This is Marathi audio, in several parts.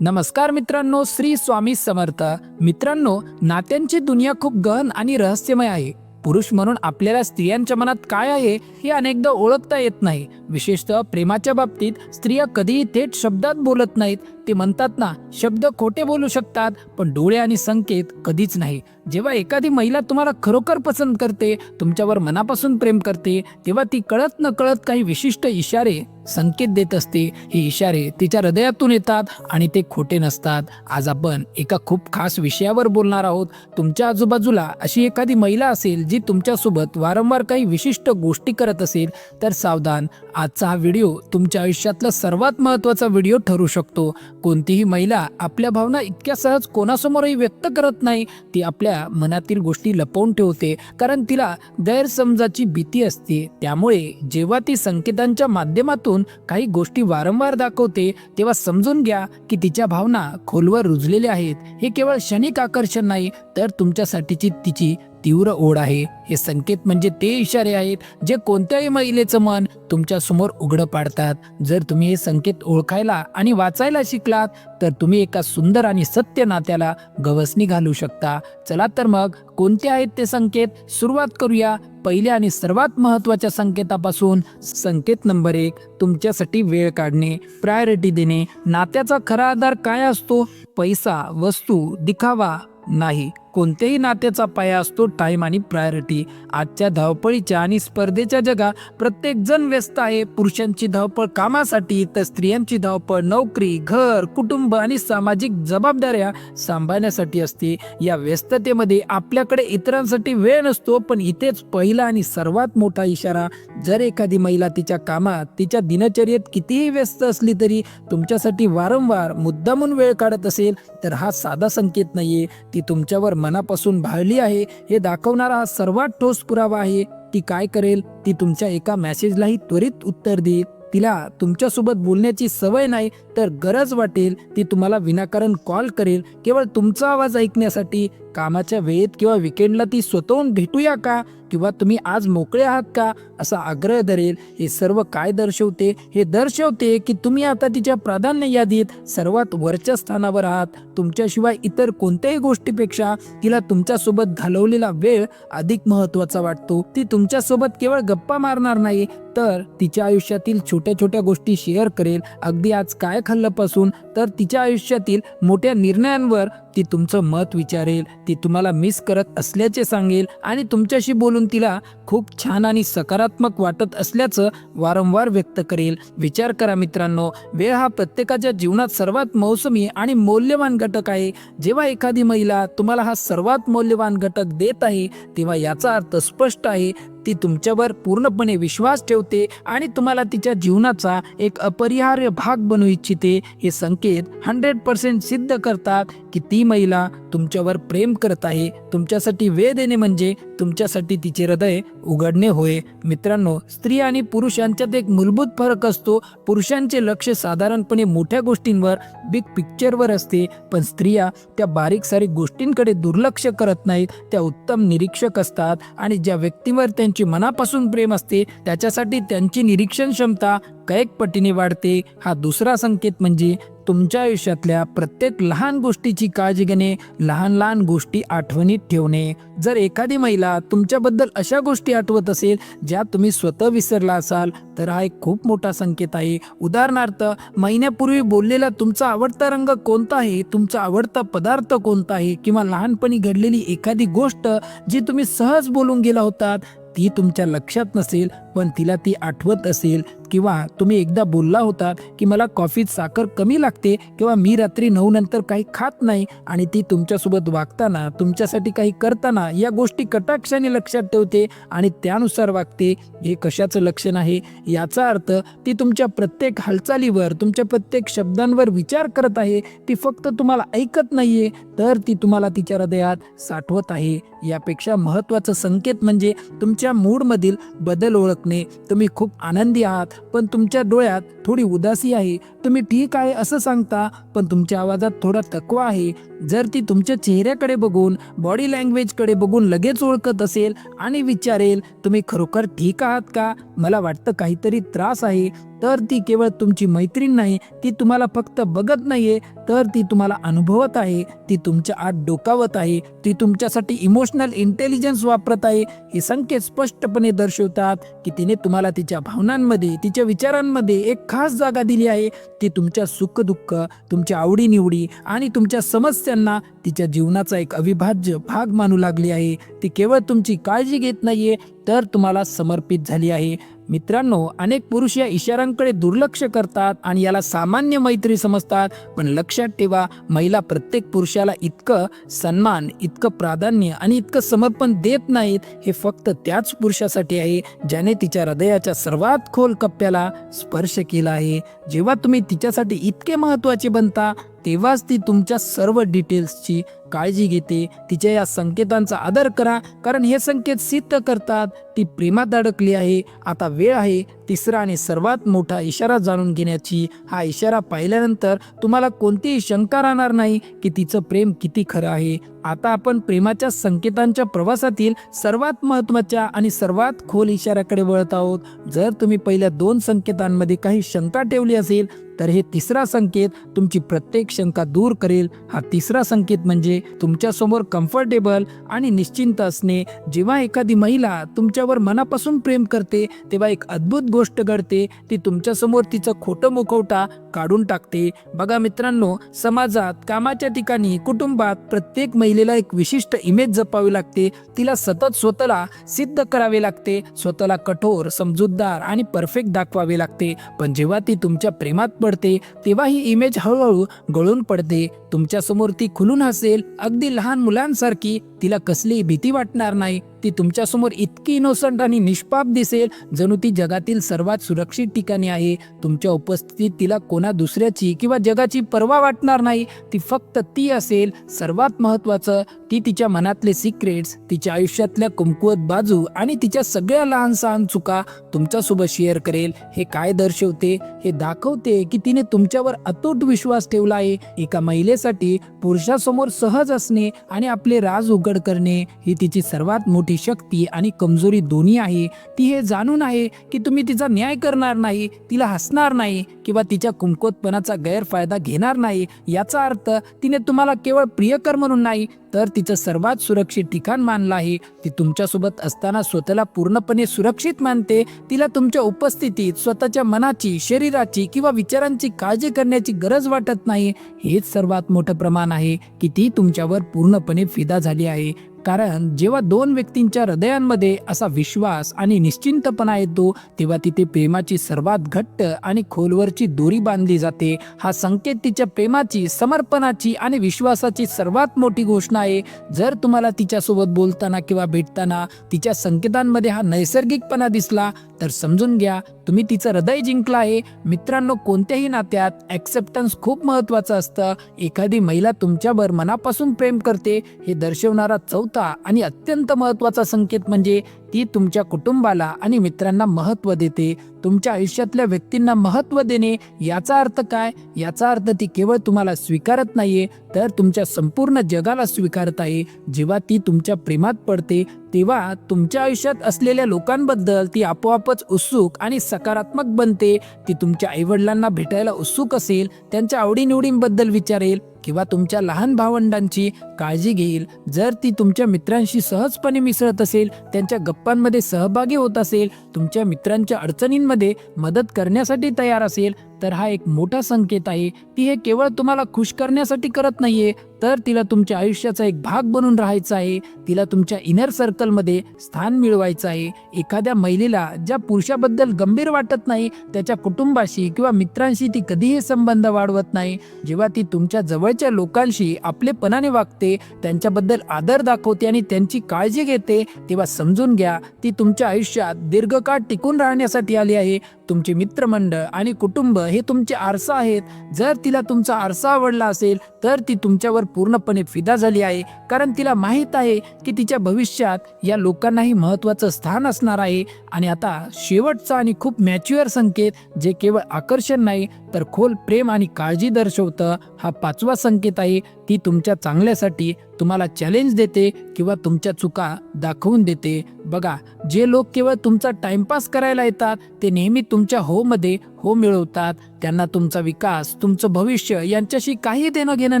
नमस्कार मित्रांनो श्री स्वामी समर्थ. मित्रांनो नात्यांची दुनिया खूप गहन आणि रहस्यमय आहे. पुरुष म्हणून आपल्याला स्त्रियांच्या मनात काय आहे हे अनेकदा ओळखता येत नाही. विशेषतः प्रेमाच्या बाबतीत स्त्रिया कधीही थेट शब्दात बोलत नाहीत. ते म्हणतात ना शब्द खोटे बोलू शकतात पण डोळे आणि संकेत कधीच नाही. जेव्हा एखादी महिला तुम्हाला खरोखर पसंत करते तुमच्यावर मनापासून प्रेम करते तेव्हा ती कळत न कळत काही विशिष्ट इशारे संकेत देत असते. हे इशारे तिच्या हृदयातून येतात आणि ते खोटे नसतात. आज आपण एका खूप खास विषयावर बोलणार आहोत. तुमच्या आजूबाजूला अशी एखादी महिला असेल जी तुमच्यासोबत वारंवार काही विशिष्ट गोष्टी करत असेल तर सावधान. आजचा हा व्हिडिओ तुमच्या आयुष्यातला सर्वात महत्त्वाचा व्हिडिओ ठरू शकतो. कोणतीही महिला आपल्या भावना इतक्या सहज कोणासमोरही व्यक्त करत नाही ती आपल्या मनातील गोष्टी लपवून ठेवते कारण तिला गैरसमजाची भीती असते. त्यामुळे जेव्हा ती संकेतांच्या माध्यमातून काही गोष्टी वारंवार दाखवते तेव्हा समजून घ्या की तिच्या भावना खोलवर रुजलेल्या आहेत. हे केवळ क्षणिक आकर्षण नाही तर तुमच्यासाठीची तिची तीव्र ओढ आहे. हे संकेत म्हणजे ते इशारे आहेत जे कोणत्याही महिलेचं मन तुमच्यासमोर उघडं पाडतात. जर तुम्ही हे संकेत ओळखायला आणि वाचायला शिकलात तर तुम्ही एका सुंदर आणि सत्य नात्याला गवसणी घालू शकता. चला तर मग कोणते आहेत ते संकेत? सुरुवात करूया. पहिल्या आणि सर्वात महत्त्वाच्या संकेतापासून. संकेत नंबर एक तुमच्यासाठी वेळ काढणे प्रायोरिटी देणे. नात्याचा खरा आधार काय असतो? पैसा वस्तू दिखावा नाही. कोणत्याही नात्याचा पाया असतो टाईम आणि प्रायोरिटी आजच्या धावपळीच्या आणि स्पर्धेच्या जगात प्रत्येक जण व्यस्त आहे. पुरुषांची धावपळ कामासाठी तर स्त्रियांची धावपळ नोकरी घर कुटुंब आणि सामाजिक जबाबदाऱ्या सांभाळण्यासाठी असते. या व्यस्ततेमध्ये आपल्याकडे इतरांसाठी वेळ नसतो पण इथेच पहिला आणि सर्वात मोठा इशारा जर एखादी महिला तिच्या कामात तिच्या दिनचर्येत कितीही व्यस्त असली तरी तुमच्यासाठी वारंवार मुद्दामून वेळ काढत असेल तर हा साधा संकेत नाहीये. ती तुमच्यावर मनापासून भाळली आहे हे दाखवणारा हा सर्वात ठोस पुरावा आहे. ती काय करेल? ती तुमच्या एका मेसेजलाही त्वरित उत्तर देईल. तिला तुमच्यासोबत बोलण्याची सवय नाही तर गरज वाटेल ती तुम्हाला विनाकारण कॉल करेल. केवळ तुमचा आवाज ऐकण्यासाठी कामाच्या वेळेत किंवा विकेंडला ती स्वतःहून भेटूया का? किंवा तुम्ही आज मोकळे आहात का? असा आग्रह धरेल. हे सर्व काय दर्शवते? हे दर्शवते की तुम्ही आता तिच्या प्राधान्य यादीत सर्वात वरच्या स्थानावर आहात. तुमच्याशिवाय इतर कोणत्याही गोष्टीपेक्षा तिला तुमच्यासोबत घालवलेला वेळ अधिक महत्त्वाचा वाटतो. ती तुमच्यासोबत केवळ गप्पा मारणार नाही तर तिच्या आयुष्यातील छोट्या छोट्या गोष्टी शेअर करेल. अगदी आज काय खाल्लंपासून तर तिच्या आयुष्यातील मोठ्या निर्णयांवर ती तुमचं मत विचारेल. ती तुम्हाला मिस करत असल्याचे सांगेल आणि तुमच्याशी बोलून तिला खूप छान आणि सकारात्मक वाटत असल्याचं वारंवार व्यक्त करेल. विचार करा मित्रांनो वेळ हा प्रत्येकाच्या जीवनात सर्वात मौसमी आणि मौल्यवान घटक आहे. जेव्हा एखादी महिला तुम्हाला हा सर्वात मौल्यवान घटक देत आहे तेव्हा याचा अर्थ स्पष्ट आहे. ती तुमच्यावर पूर्णपणे विश्वास ठेवते आणि तुम्हाला तिच्या जीवनाचा एक अपरिहार्य भाग बनवू इच्छिते. हे संकेत हंड्रेड पर्सेंट सिद्ध करतात. की ती महिला तुमच्यावर प्रेम करत आहे तुमच्यासाठी वेळ देणे म्हणजे तुमच्यासाठी तिचे हृदय उघडणे होय. मित्रांनो स्त्री आणि पुरुष यांच्यात एक मूलभूत फरक असतो. पुरुषांचे लक्ष साधारणपणे मोठ्या गोष्टींवर बिग पिक्चरवर असते. पण स्त्रिया त्या बारीक सारीक गोष्टींकडे दुर्लक्ष करत नाहीत. त्या उत्तम निरीक्षक असतात आणि ज्या व्यक्तीवर त्यांची मनापासून प्रेम असते त्याच्यासाठी त्यांची निरीक्षण क्षमता कैक पटीने वाढते. हा दुसरा संकेत म्हणजे तुमच्या आयुष्यातल्या प्रत्येक लहान गोष्टीची काळजी घेणे लहान लहान गोष्टी आठवणीत ठेवणे. जर एखादी महिला तुमच्याबद्दल अशा गोष्टी आठवत असेल ज्या तुम्ही स्वतः विसरला असाल तर हा एक खूप मोठा संकेत आहे. उदाहरणार्थ महिन्यापूर्वी बोललेला तुमचा आवडता रंग कोणता आहे? तुमचा आवडता पदार्थ कोणता आहे? किंवा लहानपणी घडलेली एखादी गोष्ट जी तुम्ही सहज बोलून गेला होतात ती तुमच्या लक्षात नसेल पण तिला ती आठवत असेल किंवा तुम्ही एकदा बोलला होता की मला कॉफीत साखर कमी लागते किंवा मी रात्री नऊ नंतर काही खात नाही आणि ती तुमच्यासोबत वागताना तुमच्यासाठी काही करताना या गोष्टी कटाक्षाने लक्षात ठेवते आणि त्यानुसार वागते. हे कशाचं लक्षण आहे? याचा अर्थ ती तुमच्या प्रत्येक हालचालीवर तुमच्या प्रत्येक शब्दांवर विचार करत आहे. ती फक्त तुम्हाला ऐकत नाहीये तर ती तुम्हाला तिच्या हृदयात साठवत आहे. यापेक्षा महत्त्वाचं संकेत म्हणजे तुमच्या मूडमधील बदल ओळखणे. तुम्ही खूप आनंदी आहात पण तुमच्या डोळ्यात थोडी उदासी आहे. तुम्ही ठीक आहे असं सांगता पण तुमच्या आवाजात थोडा तकवा आहे. जर ती तुमच्या चेहऱ्याकडे बघून बॉडी लँग्वेजकडे बघून लगेच ओळखत असेल आणि विचारेल तुम्ही खरोखर ठीक आहात का? मला वाटतं काहीतरी त्रास आहे. तर ती केवळ तुमची मैत्रीण नाही ती तुम्हाला फक्त बघत नाहीये तर ती तुम्हाला अनुभवत आहे ती तुमच्या आत डोकावत आहे ती तुमच्यासाठी इमोशनल इंटेलिजन्स वापरत आहे. हे संकेत स्पष्टपणे दर्शवतात की तिने तुम्हाला तिच्या भावनांमध्ये तिच्या विचारांमध्ये एक खास जागा दिली आहे. ती तुमच्या सुखदुःख तुमच्या आवडीनिवडी आणि तुमच्या समस्यांना तिच्या जीवनाचा एक अविभाज्य भाग मानू लागली आहे. ती केवळ तुमची काळजी घेत नाहीये तर तुम्हाला समर्पित झाली आहे. मित्रांनो अनेक पुरुष या इशाऱ्यांकडे दुर्लक्ष करतात आणि याला सामान्य मैत्री समजतात. पण लक्षात ठेवा महिला प्रत्येक पुरुषाला इतकं सन्मान इतकं प्राधान्य आणि इतकं समर्पण देत नाहीत हे फक्त त्याच पुरुषासाठी आहे ज्याने तिच्या हृदयाच्या सर्वात खोल कप्प्याला स्पर्श केला आहे. जेव्हा तुम्ही तिच्यासाठी इतके महत्त्वाचे बनता तेव्हाच ती तुमच्या सर्व डिटेल्सची काळजी घेते. तिच्या या संकेतांचा आदर करा. कारण हे संकेत सिद्ध करतात. ती प्रेमात अडकली आहे. आता वेळ आहे. तिसरा आणि सर्वात मोठा इशारा जाणून घेण्याची हा इशारा पाहिल्यानंतर तुम्हाला कोणतीही शंका राहणार नाही की तिचं प्रेम किती खरं आहे. आता आपण प्रेमाच्या संकेतांच्या प्रवासातील सर्वात महत्त्वाच्या आणि सर्वात खोल इशाऱ्याकडे वळत आहोत. जर तुम्ही पहिल्या दोन संकेतांमध्ये काही शंका ठेवली असेल तर हे तिसरा संकेत तुमची प्रत्येक शंका दूर करेल. हा तिसरा संकेत म्हणजे तुमच्यासमोर कम्फर्टेबल आणि निश्चिंत असणे. जेव्हा एखादी महिला तुमच्यावर मनापासून प्रेम करते तेव्हा एक अद्भुत गोष्ट घडते ती तुमच्यासमोर तिचं खोटं मुखवटा काढून टाकते. बघा मित्रांनो समाजात कामाच्या ठिकाणी कुटुंबात प्रत्येक महिलेला एक विशिष्ट इमेज जपावी लागते. तिला सतत स्वतःला सिद्ध करावे लागते स्वतःला कठोर समजूतदार आणि परफेक्ट दाखवावे लागते. पण जेव्हा ती तुमच्या प्रेमात पडते तेव्हा ही इमेज हळूहळू गळून पडते. तुमच्यासमोर ती खुलून हसेल. अगदी लहान मुलांसारखी तिला कसलीही भीती वाटणार नाही. ती तुमच्यासमोर इतकी इनोसंट आणि निष्पाप दिसेल जणू ती जगातील सर्वात सुरक्षित ठिकाणी आहे. तुमच्या उपस्थितीत तिला कोणा दुसऱ्याची किंवा जगाची पर्वा वाटणार नाही. ती फक्त ती असेल सर्वात महत्त्वाचं. ती तिच्या मनातले सिक्रेट्स तिच्या आयुष्यातल्या कुमकुवत बाजू आणि तिच्या सगळ्या लहान सहान चुका तुमच्यासोबत शेअर करेल. हे काय दर्शवते? हे दाखवते की तिने तुमच्यावर अतूट विश्वास ठेवला आहे. एका महिलेसाठी पुरुषासमोर सहज असणे आणि आपले राज उघड करणे ही तिची सर्वात मोठी शक्ती आणि कमजोरी दोन्ही आहे ती हे जाणून आहे की तुम्ही तिचा न्याय करणार नाही तिला हसणार नाही किंवा तिच्या कुमकोतपणाचा गैरफायदा घेणार नाही याचा अर्थ तिने तुम्हाला केवळ प्रियकर म्हणून नाही तर तिचं सर्वात सुरक्षित ठिकाण मानलं आहे. ती तुमच्यासोबत असताना स्वतःला पूर्णपणे सुरक्षित मानते तिला तुमच्या उपस्थितीत स्वतःच्या मनाची शरीराची किंवा विचारांची काळजी करण्याची गरज वाटत नाही. हेच सर्वात मोठं प्रमाण आहे की ती तुमच्यावर पूर्णपणे फिदा झाली आहे. कारण जेव्हा दोन व्यक्तींच्या हृदयांमध्ये असा विश्वास आणि निश्चिंतपणा येतो तेव्हा तिथे प्रेमाची सर्वात घट्ट आणि खोलवरची दोरी बांधली जाते. हा संकेत तिच्या प्रेमाची समर्पणाची आणि विश्वासाची सर्वात मोठी घोषणा आहे. जर तुम्हाला तिच्यासोबत बोलताना किंवा भेटताना तिच्या संकेतांमध्ये हा नैसर्गिकपणा दिसला तर समजून घ्या तुम्ही तिचं हृदय जिंकलं आहे. मित्रांनो कोणत्याही नात्यात ॲक्सेप्टन्स खूप महत्त्वाचं असतं. एखादी महिला तुमच्यावर मनापासून प्रेम करते हे दर्शवणारा चौथा आणि अत्यंत महत्त्वाचा संकेत म्हणजे ती तुमच्या कुटुंबाला आणि मित्रांना महत्त्व देते. तुमच्या आयुष्यातल्या व्यक्तींना महत्त्व देणे याचा अर्थ काय? याचा अर्थ ती केवळ तुम्हाला स्वीकारत नाहीये तर तुमच्या संपूर्ण जगाला स्वीकारत आहे. जेव्हा ती तुमच्या प्रेमात पडते तेव्हा तुमच्या आयुष्यात असलेल्या लोकांबद्दल ती आपोआपच उत्सुक आणि सकारात्मक बनते. ती तुमच्या आईवडिलांना भेटायला उत्सुक असेल त्यांच्या आवडीनिवडींबद्दल विचारेल. किंवा तुमच्या लहान भावंडांची काळजी घेईल. जर ती तुमच्या मित्रांशी सहजपणे मिसळत असेल त्यांच्या गप्पांमध्ये सहभागी होत असेल तुमच्या मित्रांच्या अडचणींमध्ये मदत करण्यासाठी तयार असेल तर हा एक मोठा संकेत आहे. ती हे केवळ तुम्हाला खुश करण्यासाठी करत नाहीये तर तिला तुमच्या आयुष्याचा एक भाग बनून राहायचा आहे. तिला तुमच्या इनर सर्कलमध्ये स्थान मिळवायचं आहे. एखाद्या महिलेला ज्या पुरुषाबद्दल गंभीर वाटत नाही त्याच्या कुटुंबाशी किंवा मित्रांशी ती कधीही संबंध वाढवत नाही. जेव्हा ती तुमच्या जवळच्या लोकांशी आपलेपणाने वागते त्यांच्याबद्दल आदर दाखवते आणि त्यांची काळजी घेते तेव्हा समजून घ्या ती तुमच्या आयुष्यात दीर्घकाळ टिकून राहण्यासाठी आली आहे. तुमचे मित्रमंडळ आणि कुटुंब हे तुमचे आरसा आहेत. जर तिला तुमचा आरसा आवडला असेल तर ती तुमच्यावर पूर्णपणे फिदा झाली आहे. कारण तिला माहीत आहे की तिच्या भविष्यात या लोकांनाही महत्त्वाचं स्थान असणार आहे. आणि आता शेवटचा आणि खूप मॅच्युअर संकेत जे केवळ आकर्षण नाही तर खोल प्रेम आणि काळजी दर्शवतं. हा पाचवा संकेत आहे. ती तुमच्या चांगल्यासाठी तुम्हाला चॅलेंज देते किंवा तुमच्या चुका दाखवून देते. बघा जे लोक केवळ तुमचा टाइमपास करायला येतात ते नेहमी तुमच्या होमध्ये हो मिळवतात त्यांना तुमचा विकास तुमचं भविष्य यांच्याशी काही देणं घेणं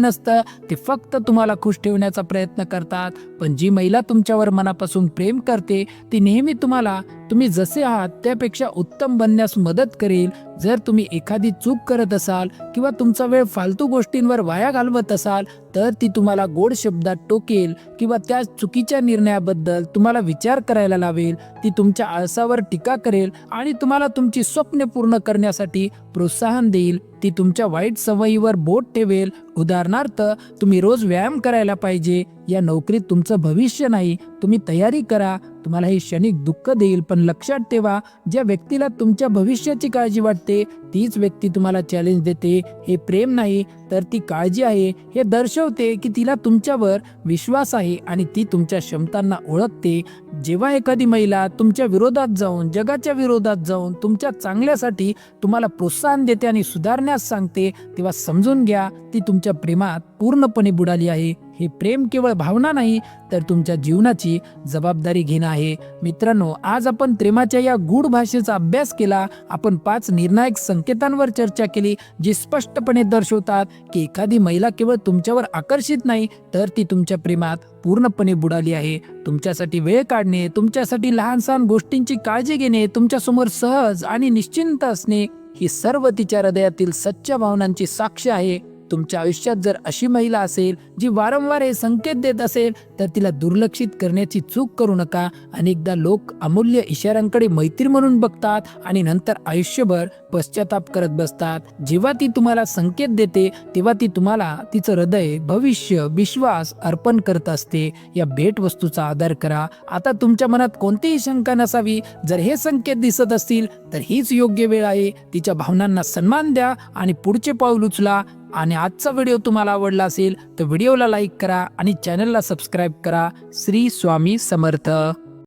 नसतं ते फक्त तुम्हाला खुश ठेवण्याचा प्रयत्न करतात. पण जी महिला तुमच्यावर मनापासून प्रेम करते ती नेहमी तुम्हाला तुम्ही जसे आहात त्यापेक्षा उत्तम बनण्यास मदत करेल. जर तुम्ही एखादी चूक करत असाल किंवा तुमचा वेळ फालतू गोष्टींवर वाया घालवत असाल तर ती तुम्हाला गोड शब्दात टोकेल किंवा त्या चुकीच्या निर्णयाबद्दल तुम्हाला विचार करायला लावेल ती तुमच्या आळसावर टीका करेल आणि तुम्हाला तुमची स्वप्ने पूर्ण करण्यासाठी प्रोत्साहन देईल. ती तुमच्या वाईट सवयीवर बोट ठेवेल. उदाहरणार्थ तुम्ही रोज व्यायाम करायला पाहिजे. या नोकरीत तुमचं भविष्य नाही. तुम्ही तयारी करा. तुम्हाला हे क्षणिक दुःख देईल पण लक्षात ठेवा ज्या व्यक्तीला तुमच्या भविष्याची काळजी वाटते तीच व्यक्ती तुम्हाला चॅलेंज देते. हे प्रेम नाही तर ती काळजी आहे. हे दर्शवते की तिला तुमच्यावर विश्वास आहे आणि ती तुमच्या क्षमतांना ओळखते. जेव्हा एखादी महिला तुमच्या विरोधात जाऊन जगाच्या विरोधात जाऊन तुमच्या चांगल्यासाठी तुम्हाला प्रोत्साहन देते आणि सुधारण्यास सांगते तेव्हा समजून घ्या ती तुमच्या प्रेमात पूर्णपणे बुडाली आहे. हे प्रेम केवळ भावना नाही तर तुमच्या जीवनाची जबाबदारी घेणं आहे. मित्रांनो आज आपण प्रेमाच्या या गूढ भाषेचा अभ्यास केला. आपण पाच निर्णायक संकेतांवर चर्चा केली जी स्पष्टपणे दर्शवतात की एखादी महिला केवळ तुमच्यावर आकर्षित नाही तर ती तुमच्या प्रेमात पूर्णपणे बुडाली आहे. तुमच्यासाठी वेळ काढणे तुमच्यासाठी लहान सहान गोष्टींची काळजी घेणे तुमच्यासमोर सहज आणि निश्चिंत असणे ही सर्व तिच्या हृदयातील सच्च्या भावनांची साक्ष आहे. तुमच्या आयुष्यात जर अशी महिला असेल जी वारंवार हे संकेत देत असेल तर तिला दुर्लक्षित करण्याची चूक करू नका. अनेकदा लोक अमूल्य इशाऱ्यांकडे मैत्री म्हणून बघतात आणि नंतर आयुष्यभर पश्चाताप करत बसतात. जेव्हा ती तुम्हाला संकेत देते तेव्हा ती तुम्हाला तिचं हृदय भविष्य विश्वास अर्पण करत असते. या भेटवस्तूचा आदर करा. आता तुमच्या मनात कोणतीही शंका नसावी. जर हे संकेत दिसत असतील तर हीच योग्य वेळ आहे. तिच्या भावनांना सन्मान द्या आणि पुढचे पाऊल उचला. आणि आजचा व्हिडिओ तुम्हाला आवडला असेल तर व्हिडिओला लाईक करा आणि चॅनलला सबस्क्राईब करा. श्री स्वामी समर्थ.